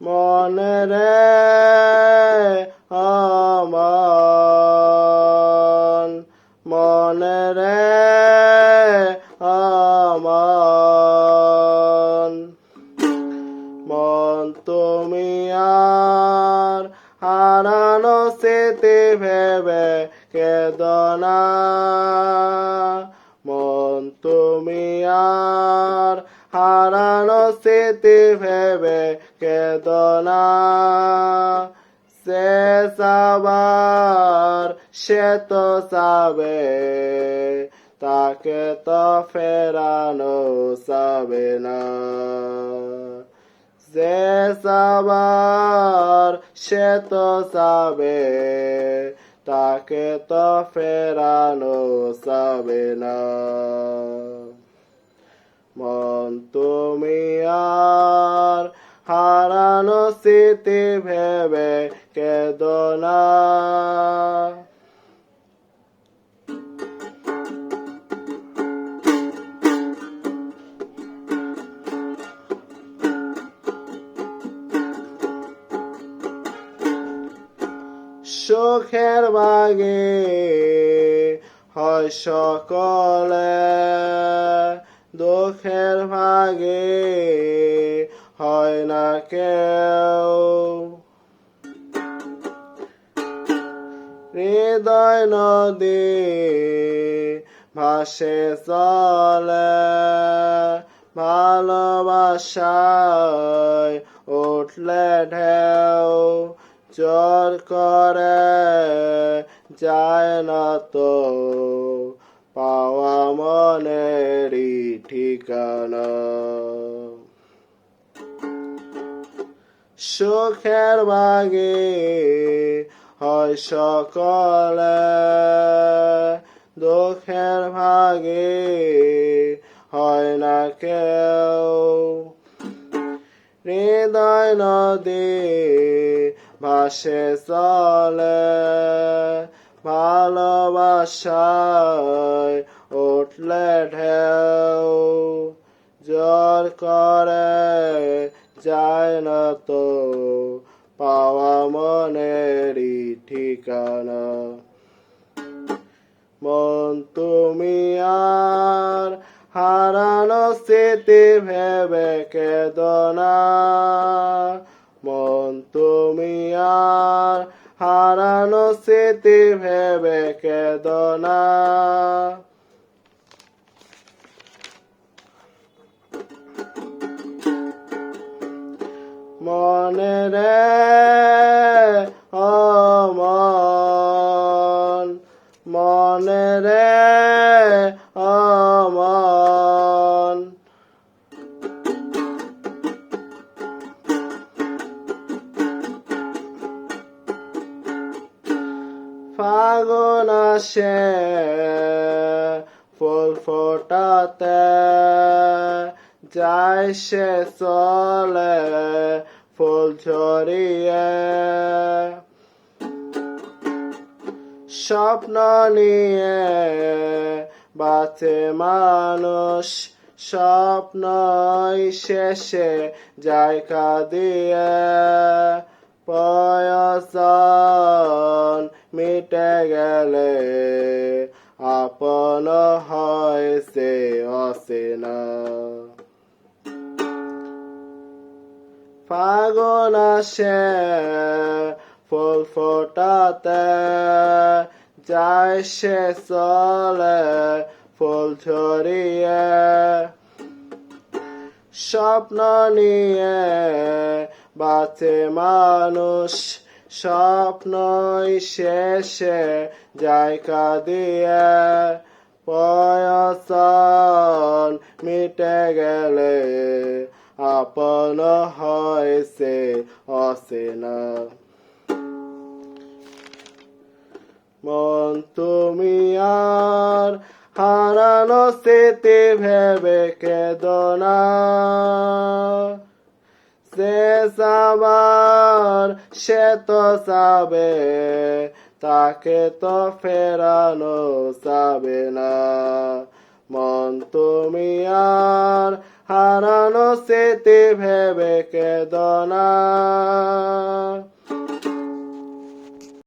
মনে রে আমার মনে রে আমার মন তুমি আর হারানো স্মৃতি ভেবে কেদনা মন তুমি আর হারানো স্মৃতি ভেবে কেদনা সে সাবার, সে তো সাবে তাকে তো ফেরানো সাবে না। যে সাবার, সে তো সাবে তাকে তো ফেরানো সাবে না। স্মৃতি ভেবে কেদনা সুখের বাগে হয় সকলে দুঃখের ভাগে হৃদয় নদী ভাসে চলে, ভালোবাসায় উঠলে ঢেউ, জোর করে যায় না তো। পাওয়া মনেরই ঠিকানা। সুখের বাগে হয় সকলে দুঃখের ভাগে, হয় না কেউ। হৃদয় নদী ভাসে চলে, ভালোবাসায় উঠলে ঢেউ। জোর করে যায় না তো হারানো ভেবে কেদনা। মন তুমি আর হারানো স্মৃতি ভেবে কেদনা। মনে রে, ও মন। রে, ও ফাগুন আসে, ফুল ফোটাতে। যায় সে চলে, ফুল ঝরিয়ে। স্বপ্ন নিয়ে বাঁচে মানুষ, স্বপ্নই শেষে যায় কাঁদিয়ে পয়সন মিটে গেলে আপন হয় সে অসেনা ফাগুন আসে, ফুল ফোটাতে যায় সে চলে, ফুল ছড়িয়ে স্বপ্ন নিয়ে বাঁচে মানুষ। স্বপ্নই শেষে যায় কাঁদিয়ে পয়সন মিটে গেলে আপন হয় সে অসেনা। মন তুমি আর হারানো স্মৃতি ভেবে কেদনা সে সাবার, সে তো সাবে তাকে তো ফেরানো সাবে না। মন তুমি আর হারানো স্মৃতি ভেবে কেদনা